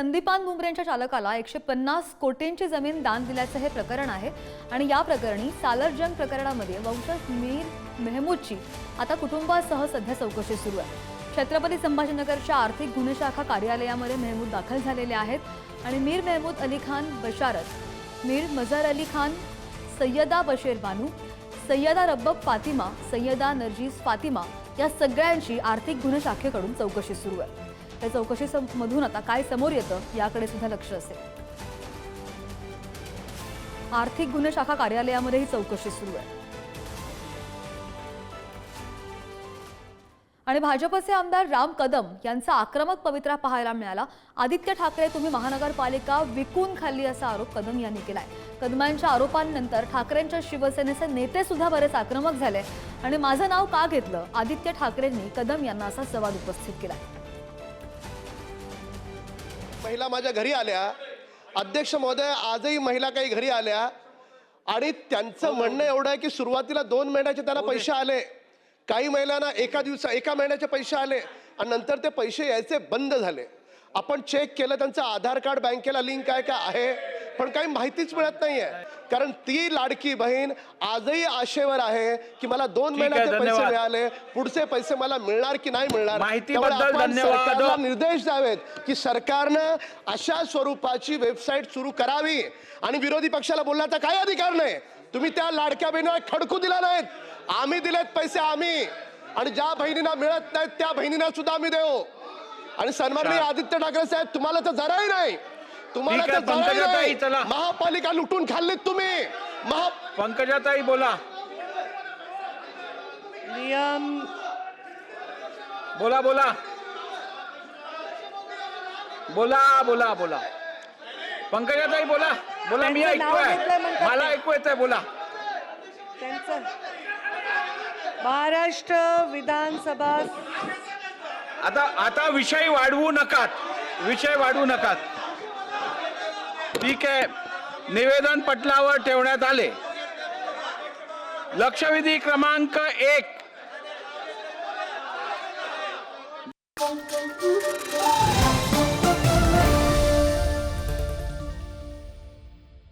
संदीपान बुमरेंच्या चालकाला एकशे पन्नास कोटींची जमीन दान दिल्याचं हे प्रकरण आहे. आणि या प्रकरणी सालरजंग प्रकरणामध्ये वंशज मीर मेहमूदची आता कुटुंबासह सध्या चौकशी सुरू आहे. छत्रपती संभाजीनगरच्या आर्थिक गुन्हे शाखा कार्यालयामध्ये मेहमूद दाखल झालेले आहेत. आणि मीर मेहमूद अली खान बशारत मीर मजर अली खान सय्यदा बशेर बानू सय्यदा रब्बक फातिमा सय्यदा नर्जीस फातिमा या सगळ्यांची आर्थिक गुन्हे शाखेकडून चौकशी सुरू आहे. या चौकशी मधून आता काय समोर येतं याकडे सुद्धा लक्ष असेल. आर्थिक गुन्हे शाखा कार्यालयामध्ये ही चौकशी सुरू आहे. आणि भाजपचे आमदार राम कदम यांचा आक्रमक पवित्रा पाहायला मिळाला. आदित्य ठाकरे तुम्ही महानगरपालिका विकून खाल्ली असा आरोप कदम यांनी केलाय. कदमांच्या आरोपांनंतर ठाकरेंच्या शिवसेनेचे नेते सुद्धा बरेच आक्रमक झाले. आणि माझं नाव का घेतलं? आदित्य ठाकरेंनी कदम यांना असा सवाल उपस्थित केलाय. महिला माझ्या घरी आल्या. अध्यक्ष महोदय आजही महिला काही घरी आल्या. आणि त्यांचं म्हणणं एवढं आहे की सुरुवातीला दोन महिन्याचे त्यांना पैसे आले. काही महिलांना एका दिवसा एका महिन्याचे पैसे आले. आणि नंतर ते पैसे यायचे बंद झाले. आपण चेक केलं त्यांचं आधार कार्ड बँकेला लिंक आहे का? आहे. पण काही माहितीच मिळत नाहीये. कारण ती लाडकी बहीण आजही आशेवर आहे की मला दोन महिन्याचे पैसे. मिळाले पुढचे पैसे मला मिळणार की नाही मिळणार? माहितीबद्दल निर्देश द्यावेत की सरकारनं अशा स्वरूपाची वेबसाईट सुरू करावी. आणि विरोधी पक्षाला बोलण्याचा काही अधिकार नाही. तुम्ही त्या लाडक्या बहिणीला खडकू दिला नाहीत. आम्ही दिलेत पैसे आम्ही. आणि ज्या बहिणींना मिळत नाहीत त्या बहिणींना सुद्धा आम्ही देऊ. आणि सन्माननीय. आदित्य ठाकरे साहेब तुम्हाला तर जराही नाही. तुम्हाला ठीक तर आहे, जराही पंकजाताई, नाही चला. महापालिका लुटून खाल्लीत तुम्ही. महा पंकजाताई बोला. नियम. बोला बोला. बोला बोला बोला. पंकजाताई बोला. बोला मी त्यांचं नाव ऐकतोय. घेतलंय म्हणतात मला ते. ऐकू येतंय बोला. त्यांचं. महाराष्ट्र विधानसभा. आता आता विषय वाढवू नकात. विषय वाढवू नकात. ठीक आहे निवेदन पटलावर ठेवण्यात आले. लक्षवेधी क्रमांक एक.